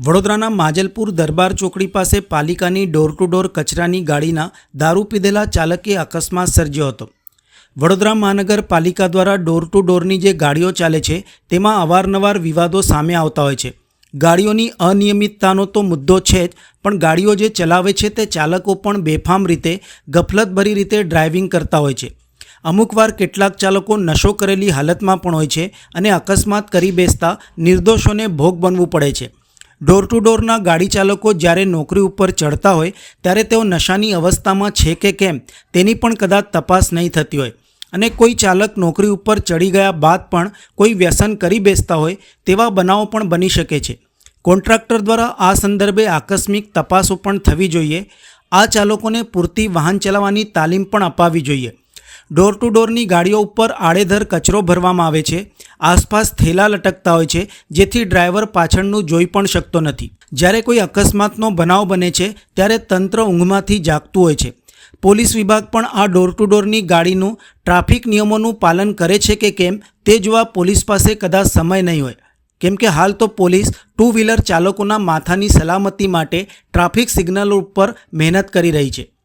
વડોદરાના માજલપુર દરબાર ચોકડી પાસે પાલિકાની ડોર ટુ ડોર કચરાની ગાડીના દારૂ પીધેલા ચાલકે અકસ્માત સર્જ્યો હતો. વડોદરા મહાનગરપાલિકા દ્વારા ડોર ટુ ડોરની જે ગાડીઓ ચાલે છે, તેમાં અવારનવાર વિવાદો સામે આવતા હોય છે. ગાડીઓની અનિયમિતતાનો તો મુદ્દો છે જ, પણ ગાડીઓ જે ચલાવે છે તે ચાલકો પણ બેફામ રીતે, ગફલતભરી રીતે ડ્રાઇવિંગ કરતા હોય છે. અમુકવાર કેટલાક ચાલકો નશો કરેલી હાલતમાં પણ હોય છે અને અકસ્માત કરી બેસતા નિર્દોષોને ભોગ બનવું પડે છે. ડોર ટુ ડોરના ગાડી ચાલકો જ્યારે નોકરી ઉપર ચડતા હોય, ત્યારે તેઓ નશાની અવસ્થામાં છે કે કેમ, તેની પણ કદાચ તપાસ નહીં થતી હોય. અને કોઈ ચાલક નોકરી ઉપર ચડી ગયા બાદ પણ કોઈ વ્યસન કરી બેસતા હોય, તેવા બનાવો પણ બની શકે છે. કોન્ટ્રાક્ટર દ્વારા આ સંદર્ભે આકસ્મિક તપાસો પણ થવી જોઈએ. આ ચાલકોને પૂરતી વાહન ચલાવવાની તાલીમ પણ અપાવી જોઈએ. ડોર ટુ ડોરની ગાડીઓ ઉપર આડેધર કચરો ભરવામાં આવે છે. આસપાસ થેલા લટકતા હોય છે, જેથી ડ્રાઈવર પાછળનું જોઈ પણ શકતો નથી. જ્યારે કોઈ અકસ્માતનો બનાવ બને છે, ત્યારે તંત્ર ઊંઘમાંથી જાગતું હોય છે. પોલીસ વિભાગ પણ આ ડોર ટુ ડોરની ગાડીનું ટ્રાફિક નિયમોનું પાલન કરે છે કે કેમ, તે જોવા પોલીસ પાસે કદાચ સમય નહીં હોય. કેમ કે હાલ તો પોલીસ ટુ વ્હીલર ચાલકોના માથાની સલામતી માટે ટ્રાફિક સિગ્નલ ઉપર મહેનત કરી રહી છે.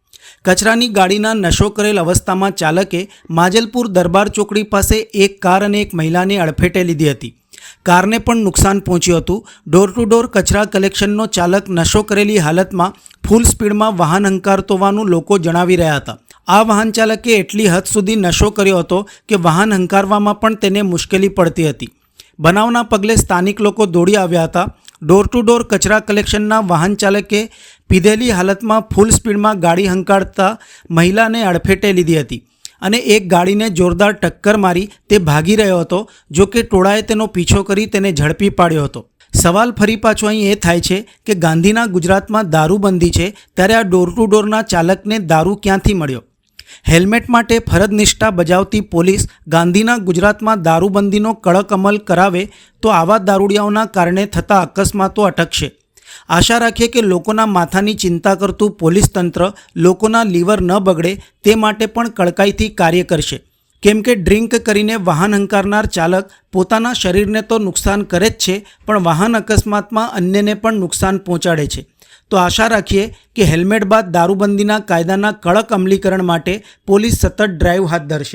કચરાની ગાડીના નશો કરેલ અવસ્થામાં ચાલકે માજલપુર દરબાર ચોકડી પાસે એક કાર અને એક મહિલાને અડફેટે લીધી હતી. કારને પણ નુકસાન પહોંચ્યું હતું. ડોર ટુ ડોર કચરા કલેક્શનનો ચાલક નશો કરેલી હાલતમાં ફૂલ સ્પીડમાં વાહન હંકારતો હોવાનું લોકો જણાવી રહ્યા હતા. આ વાહન ચાલકે એટલી હદ સુધી નશો કર્યો હતો કે વાહન હંકારવામાં પણ તેને મુશ્કેલી પડતી હતી. બનાવના પગલે સ્થાનિક લોકો દોડી આવ્યા હતા. ડોર ટુ ડોર કચરા કલેક્શનના વાહન ચાલકે પીધેલી હાલતમાં ફૂલ સ્પીડમાં ગાડી હંકારતા મહિલાને અડફેટે લીધી હતી અને એક ગાડીને જોરદાર ટક્કર મારી તે ભાગી રહ્યો હતો, જો કે ટોળાએ તેનો પીછો કરી તેને ઝડપી પાડ્યો હતો. સવાલ ફરી પાછો અહીં એ થાય છે કે ગાંધીના ગુજરાતમાં દારૂબંધી છે, ત્યારે આ ડોર ટુ ડોરના ચાલકને દારૂ ક્યાંથી મળ્યો? હેલ્મેટ માટે ફરજ નિષ્ઠા બજાવતી પોલીસ ગાંધીના ગુજરાતમાં દારૂબંધીનો કડક અમલ કરાવે તો આવા દારૂડિયાઓના કારણે થતા અકસ્માતો અટકશે. આશા રાખીએ કે લોકોના માથાની ચિંતા કરતું પોલીસ તંત્ર લોકોના લીવર ન બગડે તે માટે પણ કડકાઈથી કાર્ય કરશે. કેમ કે ડ્રિંક કરીને વાહન હંકારનાર ચાલક પોતાના શરીરને તો નુકસાન કરે જ છે, પણ વાહન અકસ્માતમાં અન્યને પણ નુકસાન પહોંચાડે છે. તો આશા રાખીએ કે હેલ્મેટ બાદ દારૂબંધીના કાયદાના કડક અમલીકરણ માટે પોલીસ સતત ડ્રાઈવ હાથ ધરશે.